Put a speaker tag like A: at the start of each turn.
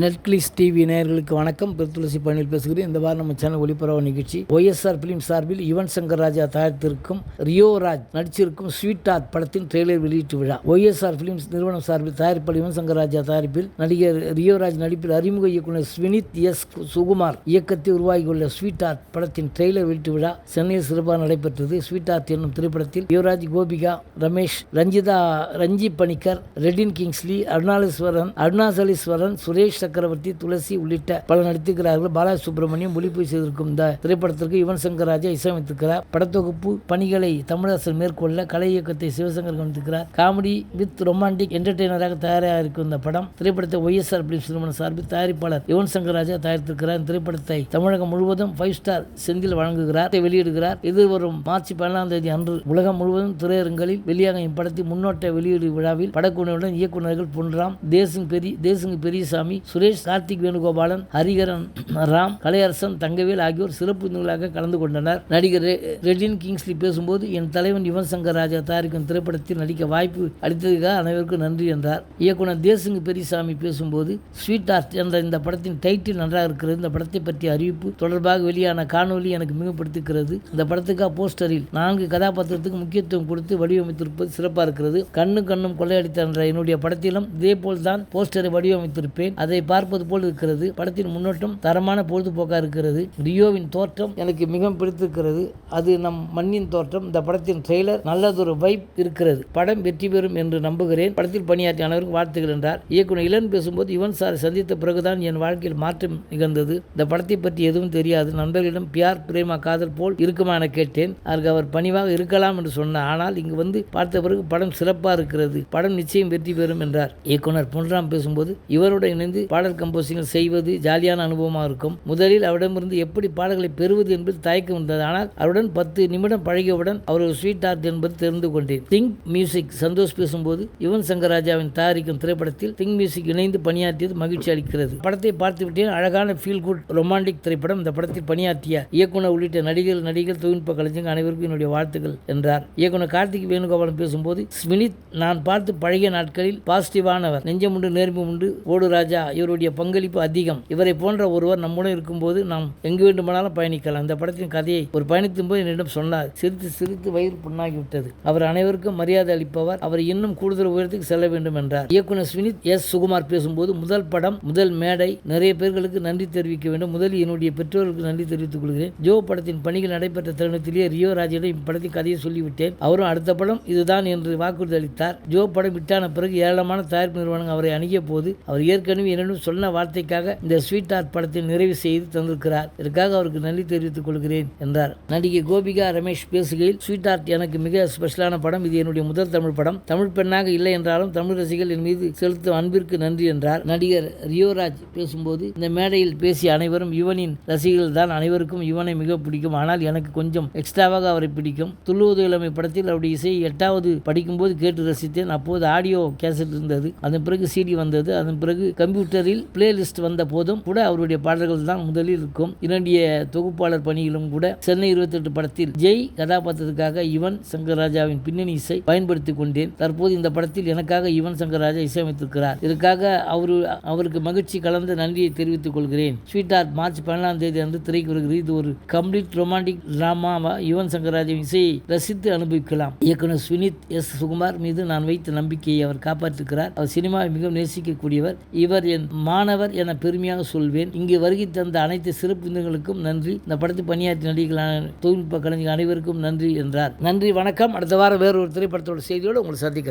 A: Netflix TV நேயர்களுக்கு வணக்கம். பெருத்துளசி பணியில் பேசுகிறேன். இந்த வாரம் நம்ம சேனல் ஒளிபரவ நிகழ்ச்சி ஒய்எஸ்ஆர் பிலிம் சார்பில் யுவன் சங்கர் ராஜா தயாரித்திருக்கும் ரியோ ராஜ் நடிச்சிருக்கும் ஸ்வீட் ஆர்ட் படத்தின் ட்ரெய்லர் வெளியீட்டு விழா. ஒய்எஸ்ஆர் பிலிம்ஸ் நிறுவனம் சார்பில் தயாரிப்பாளர் யுவன் சங்கர் ராஜா தயாரிப்பில் நடிகர் ரியோ ராஜ் நடிப்பில் அறிமுக இயக்குனர் ஸ்வினித் எஸ் சுகுமார் இயக்கத்தில் உருவாகியுள்ள ஸ்வீட் ஆர்ட் படத்தின் ட்ரெய்லர் வெளியீட்டு விழா சென்னையில் சிறப்பாக நடைபெற்றது. ஸ்வீட் ஆர்ட் என்னும் திரைப்படத்தில் யுவராஜ் கோபிகா ரமேஷ் ரஞ்சிதா ரஞ்சி பணிக்கர் ரெட்டின் கிங்ஸ்லி அருணாலேஸ்வரன் அருணாசலீஸ்வரன் சுரேஷ் சக்கரவர்த்தி துளசி உள்ளிட்ட பலர் நடித்திருக்கிறார்கள். பாலா சுப்பிரமணியம் செய்திருக்கும் இந்த திரைப்படத்திற்கு யுவன் சங்கர் ராஜா இசையமைத்திருக்கிறார். படத்தொகுப்பு பணிகளை தமிழரசன் மேற்கொள்ள கலை இயக்கத்தை சிவசங்கர் கவனித்திருக்கிறார். காமெடி வித் ரொமான்டிக் என்டர்டெய்னராக தயாராக இருக்கும் இந்த படம் திரைப்படத்தை ஒய்எஸ்ஆர் பிலிம்ஸ் நிறுவனம் சார்பில் தயாரிப்பாளர் யுவன் சங்கர் ராஜா தயாரித்திருக்கிறார். இந்த திரைப்படத்தை தமிழகம் முழுவதும் ஃபைவ் ஸ்டார் செந்தில் வழங்குகிறார் வெளியிடுகிறார். இது வரும் மார்ச் பதினாலாம் தேதி அன்று உலகம் முழுவதும் திரையரங்களில் வெளியாக இப்படத்தின் முன்னோட்ட வெளியீடு விழாவில் படக்குழுவுடன் இயக்குநர்கள் பொன்ராம் தேசிங் பெரி தேசிங் பெரியசாமி சுரேஷ் கார்த்திக் வேணுகோபாலன் ஹரிகரன் ராம் கலையரசன் தங்கவேல் ஆகியோர் சிறப்பு விருந்துகளாக கலந்து கொண்டனர். நடிகர் ரெடின் கிங்ஸ்லி பேசும்போது என் தலைவன் யுவன் சங்கர் ராஜா தயாரிக்கும் திரைப்படத்தில் நடிக்க வாய்ப்பு அளித்ததுக்காக அனைவருக்கும் நன்றி என்றார். இயக்குனர் தேசுங்கு பெரியசாமி பேசும்போது ஸ்வீட் ஆர்ட் என்ற இந்த படத்தின் டைட்டில் நன்றாக இருக்கிறது. இந்த படத்தை பற்றிய அறிவிப்பு தொடர்பாக வெளியான காணொலி எனக்கு மிகப்படுத்துகிறது இந்த படத்துக்காக போஸ்டரில் நான்கு கதாபாத்திரத்துக்கு முக்கியத்துவம் கொடுத்து வடிவமைத்திருப்பது சிறப்பாக இருக்கிறது. கண்ணு கண்ணும் கொள்ளையடித்த என்ற என்னுடைய படத்திலும் இதே போல் தான் போஸ்டரை வடிவமைத்திருப்பேன். அதை பார்ப்பது போல் இருக்கிறது. படத்தின் முன்னோட்டம் தரமான பொழுதுபோக்காக இருக்கிறது. ரியோவின் தோற்றம் எனக்கு மிகவும் பிடித்திருக்கிறது. அது நம் மண்ணின் தோற்றம். இந்த படத்தின் ட்ரெய்லர் நல்லதொரு வைப் இருக்கிறது. படம் வெற்றி பெறும் என்று நம்புகிறேன். படத்தில் பணியாற்றிய அனைவருக்கும் வாழ்த்துகள் என்றார். இயக்குனர் இளன் பேசும்போது யுவன் சார் சந்தித்த பிறகுதான் என் வாழ்க்கையில் மாற்றம் நிகழ்ந்தது. இந்த படத்தை பற்றி எதுவும் தெரியாது. நண்பர்களிடம் பியார் பிரேமா காதல் போல் இருக்குமா என கேட்டேன். அதற்கு அவர் பணிவாக இருக்கலாம் என்று சொன்னார். ஆனால் இங்கு வந்து பார்த்த பிறகு படம் சிறப்பாக இருக்கிறது. படம் நிச்சயம் வெற்றி பெறும் என்றார். இயக்குனர் பொன்ராம் பேசும்போது இவருடன் இணைந்து பாடல் கம்போசிங் செய்வது ஜாலியான அனுபவமாக இருக்கும். முதலில் அவரிடமிருந்து எப்படி பாடல்களை பெறுவது என்பது தயக்கம் இருந்தது. ஆனால் அவருடன் பத்து நிமிடம் பழகியவுடன் அவர் ஒரு ஸ்வீட் ஆர்ட் என்பது தெரிந்து கொண்டேன். திங்க் மியூசிக் சந்தோஷ் பேசும்போது யுவன் சங்கர் ராஜாவின் தயாரிக்கும் திரைப்படத்தில் திங்க் மியூசிக் இணைந்து பணியாற்றியது மகிழ்ச்சி அளிக்கிறது. படத்தை பார்த்துவிட்டேன் அழகான ஃபீல் குட் ரொமான்டிக் திரைப்படம் இந்த படத்தில் பணியாற்றிய இயக்குனர் உள்ளிட்ட நடிகர் நடிகர் தொழில்நுட்ப கலைஞர்கள் அனைவருக்கும் என்னுடைய வாழ்த்துக்கள் என்றார். இயக்குனர் கார்த்திக் வேணுகோபாலன் பேசும்போது ஸ்மினித் நான் பார்த்து பழகிய நாட்களில் பாசிட்டிவானவர் நெஞ்சமுண்டு நேர்மை உண்டு. ஓடு ராஜா இவருடைய பங்களிப்பு அதிகம். இவரை போன்ற ஒருவர் நம்முடன் இருக்கும்போது நாம் எங்கு வேண்டுமானாலும் பயணிக்கலாம். இந்த படத்தின் கதையை ஒரு பயணித்தும் போது என்னிடம் சொன்னார். சிரித்து சிரித்து வயிறு புண்ணாகிவிட்டது. அவர் அனைவருக்கும் மரியாதை அளிப்பவர். அவர் இன்னும் கூடுதல் உயரத்துக்கு செல்ல வேண்டும் என்றார். இயக்குனர் ஸ்வினித் எஸ். சுகுமார் பேசும்போது முதல் படம் முதல் மேடை. நிறைய பேர்களுக்கு நன்றி தெரிவிக்க வேண்டும். முதலில் என்னுடைய பெற்றோருக்கு நன்றி தெரிவித்துக் கொள்கிறேன். ஜோ படத்தின் பணிகள் நடைபெற்ற தருணத்திலேயே ரியோ ராஜிடம் இப்படத்தின் கதையை சொல்லிவிட்டேன். அவரும் அடுத்த படம் இதுதான் என்று வாக்குறுதி அளித்தார். ஜோ படம் விட்டான பிறகு ஏராளமான தயாரிப்பு நிறுவனங்கள் அவரை அணுகிய போது அவர் ஏற்கனவே இரண்டு என்னிடம் சொன்ன வார்த்தைக்காக இந்த ஸ்வீட் ஆர்ட் படத்தை நிறைவு செய்து தந்திருக்கிறார். இதற்காக அவருக்கு நன்றி தெரிவித்துக் கொள்கிறேன் என்றார். நடிகை கோபிகா ரமேஷ் பேசுகையில் ஸ்வீட் ஆர்ட் எனக்கு மிக ஸ்பெஷலான படம். இது என்னுடைய முதல் தமிழ் படம். தமிழ் பெண்ணாக இல்லை என்றாலும் தமிழ் ரசிகர்கள் என் மீது செலுத்தும் அன்பிற்கு நன்றி என்றார். நடிகர் ரியோராஜ் பேசும்போது இந்த மேடையில் பேசிய அனைவரும் யுவனின் ரசிகர்கள் தான். அனைவருக்கும் யுவனை மிக பிடிக்கும். ஆனால் எனக்கு கொஞ்சம் எக்ஸ்ட்ராவாக அவரை பிடிக்கும். துள்ளுவது இளமை படத்தில் அவருடைய இசையை எட்டாவது படிக்கும்போது கேட்டு ரசித்தேன். அப்போது ஆடியோ கேசட் இருந்தது. அதன் பிறகு சிடி வந்தது. அதன் பிறகு கம்ப்யூட்டர் கம்ப்யூட்டரில் பிளேலிஸ்ட் வந்த போதும் கூட அவருடைய பாடல்கள் தான் முதலில் இருக்கும். என்னுடைய தொகுப்பாளர் பணியிலும் கூட சென்னை இருபத்தெட்டு படத்தில் ஜெய் கதாபாத்திரத்துக்காக யுவன் சங்கர் ராஜாவின் பின்னணி இசை பயன்படுத்திக் கொண்டேன். தற்போது இந்த படத்தில் எனக்காக யுவன் சங்கர் ராஜா இசையமைத்திருக்கிறார். இதற்காக அவரு அவருக்கு மகிழ்ச்சி கலந்த நன்றியை தெரிவித்துக் கொள்கிறேன். ஸ்வீட் ஆர்ட் மார்ச் பதினாலாம் தேதி அன்று திரைக்கு வருகிறது இது ஒரு கம்ப்ளீட் ரொமான்டிக் டிராமாவா யுவன் சங்கர் ராஜாவின் இசையை ரசித்து அனுபவிக்கலாம். இயக்குனர் சுனித் எஸ். சுகுமார் மீது நான் வைத்த நம்பிக்கையை அவர் காப்பாற்றுகிறார். அவர் சினிமாவை மிகவும் நேசிக்கக்கூடியவர். இவர் என் மாணவர் என பெருமையாக சொல்வேன். இங்கு வருகை தந்த அனைத்து சிறப்பு விருந்துகளுக்கும் நன்றி. இந்த படத்தில் பணியாற்றி நடிகர்களான தொழில்நுட்ப கலைஞர் அனைவருக்கும் நன்றி என்றார். நன்றி வணக்கம். அடுத்த வாரம் வேறு ஒரு திரைப்படத்தோட செய்தியோடு உங்களை சந்திக்கிறேன்.